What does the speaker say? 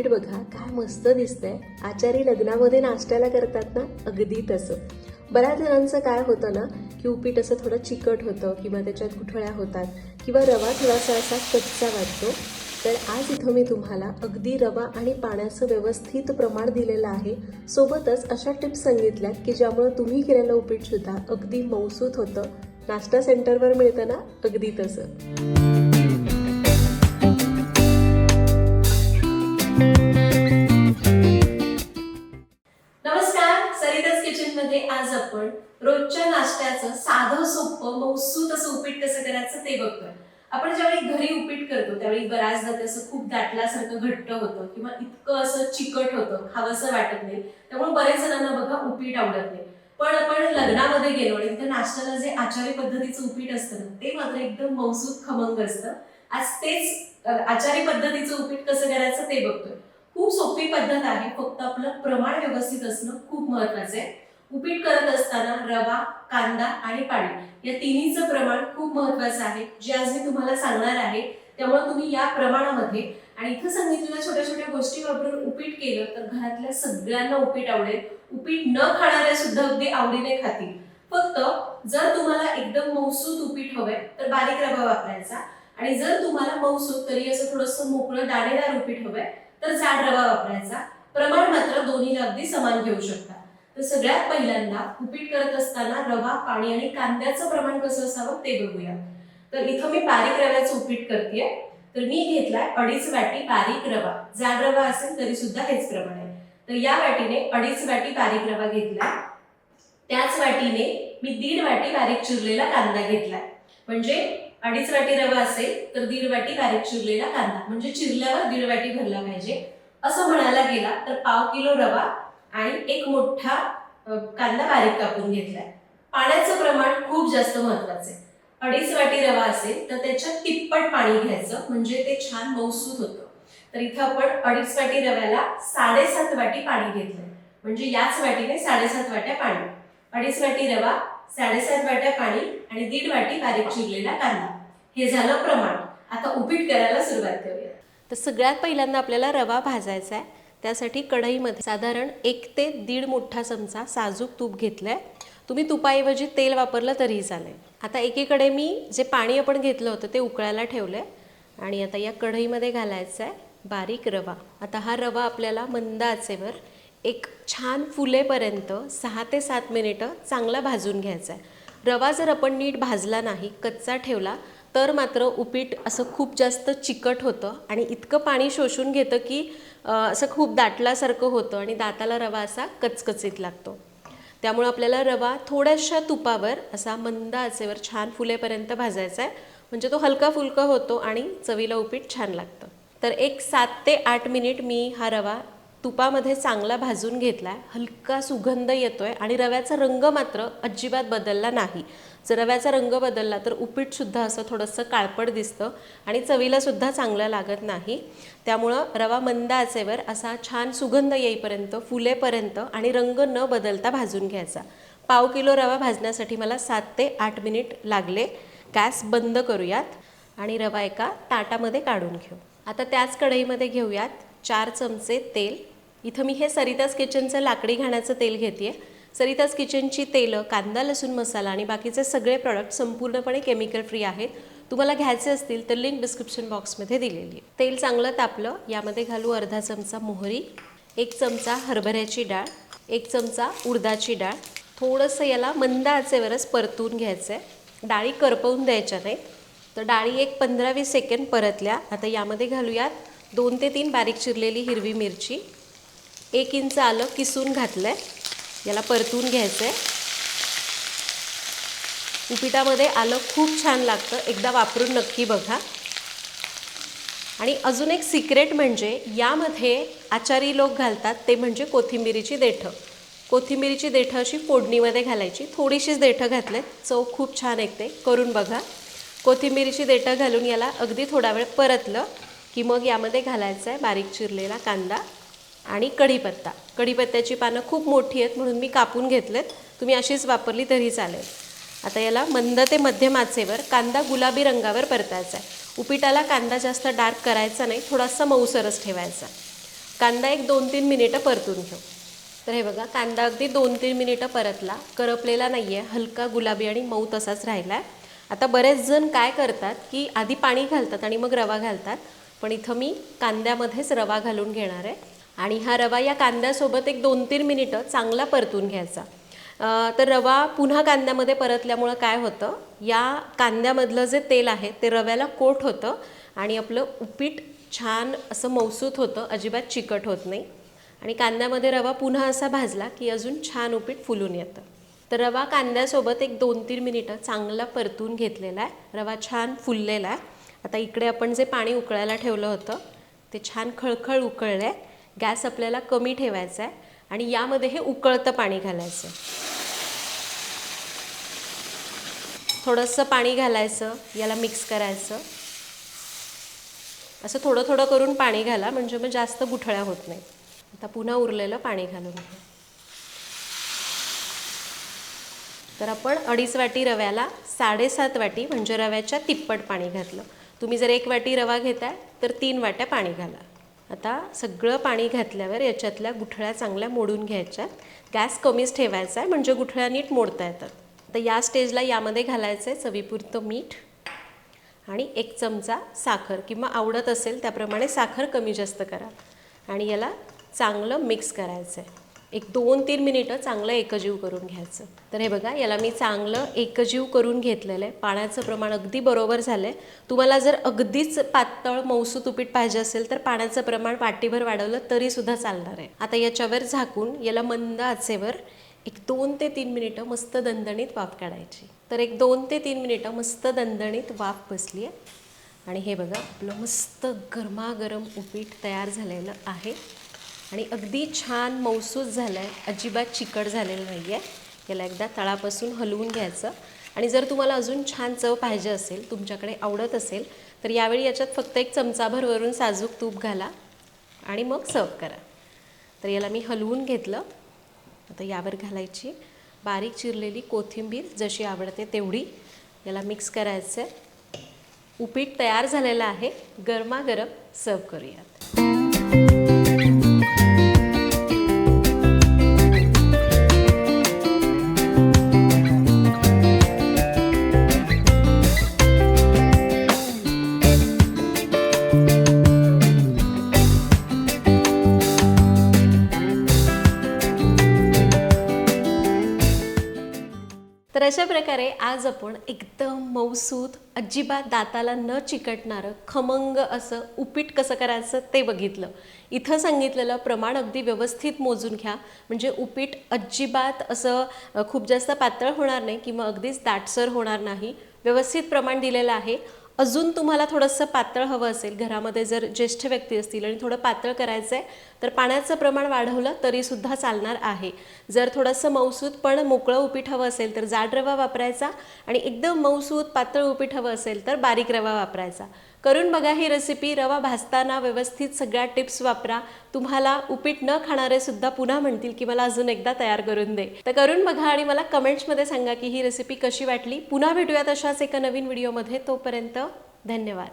उपीट बघा काय मस्त दिसतंय. आचारी लग्नामध्ये नाश्त्याला करतात ना अगदी तसं. बऱ्याच जणांचं काय होतं ना की उपीट असं थोडं चिकट होतं किंवा त्याच्यात गुठळ्या होतात किंवा रवा थोडासा असा कच्चा वाटतो. तर आज इथं मी तुम्हाला अगदी रवा आणि पाण्याचं व्यवस्थित प्रमाण दिलेलं आहे. सोबतच अशा टिप्स सांगितल्यात की ज्यामुळे तुम्ही केलेलं उपीट सुद्धा अगदी मौसूत होतं. नाश्ता सेंटरवर मिळतं ना अगदी तसं. मध्ये आज आपण रोजच्या नाश्त्याचं साधं सोपं मौसूत असं उपीट कसं करायचं ते बघतोय. आपण ज्यावेळी घरी उपीट करतो त्यावेळी बऱ्याचदा ते असं खूप दाटल्यासारखं घट्ट होतं किंवा इतकं असं चिकट होतं खावंसं वाटत नाही. त्यामुळे बरेच जणांना बघा उपीट आवडत नाही. पण आपण लग्नामध्ये गेलो आणि तिथे नाश्त्याला जे आचारी पद्धतीचं उपीट असतं ना ते मात्र एकदम मौसूत खमंग असतं. आज तेच आचारी पद्धतीचं उपीट कसं करायचं ते बघतोय. खूप सोपी पद्धत आहे फक्त आपलं प्रमाण व्यवस्थित असणं खूप महत्वाचं आहे. उपीट करत असताना रवा कांदा आणि पाणी या तिन्हीचं प्रमाण खूप महत्वाचं आहे. जे आज मी तुम्हाला सांगणार आहे त्यामुळे तुम्ही या प्रमाणामध्ये आणि इथं सांगितलेल्या छोट्या छोट्या गोष्टी वापरून उपीट केलं तर घरातल्या सगळ्यांना उपीट आवडेल. उपीट न खाणाऱ्या सुद्धा अगदी आवडीने खातील. फक्त जर तुम्हाला एकदम मौसूद उपीट हवंय तर बारीक रवा वापरायचा. आणि जर तुम्हाला मौसूद तरी असं थोडंसं मोकळं दाणेदार उपीट हवंय तर जाड रवा वापरायचा. प्रमाण मात्र दोन्हीला अगदी समान घेऊ शकता. तर सगळ्यात पहिल्यांदा उपीट करत असताना रवा पाणी आणि कांद्याचं प्रमाण कसं असावं ते बघूया. तर इथं मी बारीक रव्याचं उपीट करते तर मी घेतलाय अडीच वाटी बारीक रवा. जाड रवा असेल तरी सुद्धा हेच प्रमाण आहे. तर या वाटीने अडीच वाटी बारीक रवा घेतला त्याच वाटीने मी दीड वाटी बारीक चिरलेला कांदा घेतलाय. म्हणजे अडीच वाटी रवा असेल तर दीड वाटी बारीक चिरलेला कांदा. म्हणजे चिरल्यावर दीड वाटी भरला पाहिजे. असं म्हणायला गेला तर पाव किलो रवा आणि एक मोठा कांदा बारीक कापून घेतलाय. पाण्याचं प्रमाण खूप जास्त महत्वाचं आहे. अडीच वाटी रवा असेल तर त्याच्यात तिप्पट पाणी घ्यायचं म्हणजे ते छान मौसूद होतं. तर इथं आपण अडीच वाटी रव्याला साडेसात वाटी पाणी घेतलंय. म्हणजे याच वाटीने साडेसात वाट्या पाणी. अडीच वाटी रवा साडेसात वाट्या पाणी आणि दीड वाटी बारीक चिरलेला कांदा. हे झालं प्रमाण. आता उपीट करायला सुरुवात करूया. तर सगळ्यात पहिल्यांदा आपल्याला रवा भाजायचा आहे. त्यासाठी कढईमध्ये साधारण एक ते दीड मोठा चमचा साजूक तूप घेतलं आहे तुम्ही तुपाऐवजी तेल वापरलं तरीही चालेल. आता एकीकडे मी जे पाणी आपण घेतलं होतं ते उकळायला ठेवलं आहे आणि आता या कढईमध्ये घालायचं आहे बारीक रवा. आता हा रवा आपल्याला मंद आचेवर एक छान फुलेपर्यंत सहा ते सात मिनिटं चांगला भाजून घ्यायचा आहे रवा जर आपण नीट भाजला नाही कच्चा ठेवला तर मात्र उपीट असं खूप जास्त चिकट होतं आणि इतकं पाणी शोषून घेतं की असं खूप दाटल्यासारखं होतं आणि दाताला रवा असा कचकचीत लागतो. त्यामुळं आपल्याला रवा थोड्याशा तुपावर असा मंद आचेवर छान फुलेपर्यंत भाजायचा आहे. म्हणजे तो हलका फुलका होतो आणि चवीला उपीट छान लागतं. तर एक सात ते आठ मिनिट मी हा रवा तुपामध्ये चांगला भाजून घेतला आहे हलका सुगंध येतो आहे आणि रव्याचा रंग मात्र अजिबात बदलला नाही. जर रव्याचा रंग बदलला तर उपीटसुद्धा असं थोडंसं काळपट दिसतं आणि चवीलासुद्धा चांगलं लागत नाही. त्यामुळं रवा मंद आचेवर असा छान सुगंध येईपर्यंत फुलेपर्यंत आणि रंग न बदलता भाजून घ्यायचा. पाव किलो रवा भाजण्यासाठी मला सात ते आठ मिनिट लागले. गॅस बंद करूयात आणि रवा एका ताटामध्ये काढून घेऊ. आता त्याच कढईमध्ये घेऊयात चार चमचे तेल. इथं मी हे सरिताज किचनचं लाकडी घाण्याचं तेल घेते सरिताज किचनची तेलं कांदा लसूण मसाला आणि बाकीचे सगळे प्रॉडक्ट संपूर्णपणे केमिकल फ्री आहेत. तुम्हाला घ्यायचे असतील तर लिंक डिस्क्रिप्शन बॉक्समध्ये दिलेली आहे. तेल चांगलं तापलं यामध्ये घालू अर्धा चमचा मोहरी एक चमचा हरभऱ्याची डाळ एक चमचा उडदाची डाळ. थोडंसं याला मंद आचेवरच परतून घ्यायचं आहे डाळी करपवून द्यायच्या नाहीत. तर डाळी एक पंधरा वीस सेकंड परतल्या. आता यामध्ये घालूयात दोन ते तीन बारीक चिरलेली हिरवी मिरची एक इंच आलं किसून घातलं आहे याला परतून घ्यायचं आहे उपिटामध्ये आलं खूप छान लागतं. एकदा वापरून नक्की बघा. आणि अजून एक सिक्रेट म्हणजे यामध्ये आचारी लोक घालतात ते म्हणजे कोथिंबिरीची देठं. कोथिंबिरीची देठं अशी फोडणीमध्ये घालायची. थोडीशीच देठं घातलेत. चव खूप छान ऐकते करून बघा. कोथिंबिरीची देठं घालून याला अगदी थोडा वेळ परतलं की मग यामध्ये घालायचं आहे बारीक चिरलेला कांदा. आणि कढीपत्ता. कढीपत्त्याची पानं खूप मोठी आहेत म्हणून मी कापून घेतलेत. तुम्ही अशीच वापरली तरी चालेल. आता याला मंद ते मध्यम आचेवर कांदा गुलाबी रंगावर परतायचा आहे. उपिटाला कांदा जास्त डार्क करायचा नाही थोडासा मऊसरच ठेवायचा. कांदा एक दोन तीन मिनिटं परतून घेऊ. तर हे बघा कांदा अगदी दोन तीन मिनिटं परतला. करपलेला नाही आहे हलका गुलाबी आणि मऊ तसाच राहिला आहे आता बरेच जण काय करतात की आधी पाणी घालतात आणि मग रवा घालतात. पण इथं मी कांद्यामध्येच रवा घालून घेणार आहे. आणि हा रवा या कांद्यासोबत एक दोन तीन मिनिटं चांगला परतून घ्यायचा. तर रवा पुन्हा कांद्यामध्ये परतल्यामुळं काय होतं? या कांद्यामधलं जे तेल आहे ते रव्याला कोट होतं आणि आपलं उपीट छान असं मौसूत होतं अजिबात चिकट होत नाही. आणि कांद्यामध्ये रवा पुन्हा असा भाजला की अजून छान उपीट फुलून येतं. तर रवा कांद्यासोबत एक दोन तीन मिनिटं चांगला परतून घेतलेला आहे. रवा छान फुललेला आहे. आता इकडे आपण जे पाणी उकळायला ठेवलं होतं ते छान खळखळ उकळलं आहे गॅस आपल्याला कमी ठेवायचा आहे आणि यामध्ये हे उकळतं पाणी घालायचं थोडंसं पाणी घालायचं याला मिक्स करायचं. असं थोडं थोडं करून पाणी घाला म्हणजे मग जास्त गुठळ्या होत नाही. आता पुन्हा उरलेलं पाणी घालून घ्या तर आपण अडीच वाटी रव्याला साडेसात वाटी म्हणजे रव्याच्या तिप्पट पाणी घातलं. तुम्ही जर एक वाटी रवा घेताय तर तीन वाट्या पाणी घाला. आता सगळं पाणी घातल्यावर याच्यातल्या गुठळ्या चांगल्या मोडून घ्यायच्या. गॅस कमीच ठेवायचा आहे म्हणजे गुठळ्या नीट मोडता येतात. आता या स्टेजला यामध्ये घालायचं आहे चवीपुरतं मीठ आणि एक चमचा साखर किंवा आवडत असेल त्याप्रमाणे साखर कमी जास्त करा. आणि याला चांगलं मिक्स करायचं आहे एक दोन तीन मिनिटं चांगलं एकजीव करून घ्यायचं. तर हे बघा याला मी चांगलं एकजीव करून घेतलेलं आहे. पाण्याचं प्रमाण अगदी बरोबर झालं आहे तुम्हाला जर अगदीच पातळ मौसूत उपीट पाहिजे असेल तर पाण्याचं प्रमाण वाटीभर वाढवलं तरीसुद्धा चालणार आहे. आता याच्यावर झाकून याला मंद आचेवर एक दोन ते तीन मिनिटं मस्त दणदणीत वाफ काढायची. तर एक दोन ते तीन मिनिटं मस्त दणदणीत वाफ बसली आहे. आणि हे बघा आपलं मस्त गरमागरम उपीट तयार झालेलं आहे. आणि अगदी छान मौसूस झालं आहे अजिबात चिकट झालेलं नाही आहे याला एकदा तळापासून हलवून घ्यायचं. आणि जर तुम्हाला अजून छान चव पाहिजे असेल तुमच्याकडे आवडत असेल तर यावेळी याच्यात फक्त एक चमचाभर वरून साजूक तूप घाला आणि मग सर्व करा. तर याला मी हलवून घेतलं. आता यावर घालायची बारीक चिरलेली कोथिंबीर जशी आवडते तेवढी. याला मिक्स करायचं आहे उपीट तयार झालेलं आहे. गरमागरम सर्व करूयात. अशा प्रकारे आज आपण एकदम मौसूद अजिबात दाताला न चिकटणारं खमंग असं उपीट कसं करायचं ते बघितलं. इथं सांगितलेलं प्रमाण अगदी व्यवस्थित मोजून घ्या. म्हणजे उपीट अजिबात असं खूप जास्त पातळ होणार नाही किंवा अगदीच दाटसर होणार नाही. व्यवस्थित प्रमाण दिलेलं आहे. अजून तुम्हाला थोडंसं पातळ हवं असेल घरामध्ये जर ज्येष्ठ व्यक्ती असतील आणि थोडं पातळ करायचं आहे तर पाण्याचं प्रमाण वाढवलं तरीसुद्धा चालणार आहे. जर थोडंसं मौसूद पण मोकळं उपीट हवं असेल तर जाड रवा वापरायचा आणि एकदम मौसूद पातळ उपीट हवं असेल तर बारीक रवा वापरायचा. करून बघा ही रेसिपी रवा भाजताना व्यवस्थित सगळ्या टिप्स वापरा. तुम्हाला उपीट न खाणारे सुद्धा पुन्हा म्हणतील की मला अजून एकदा तयार करून दे. तर करून बघा आणि मला कमेंट्समध्ये सांगा की ही रेसिपी कशी वाटली. पुन्हा भेटूयात अशाच एका नवीन व्हिडिओमध्ये तोपर्यंत धन्यवाद.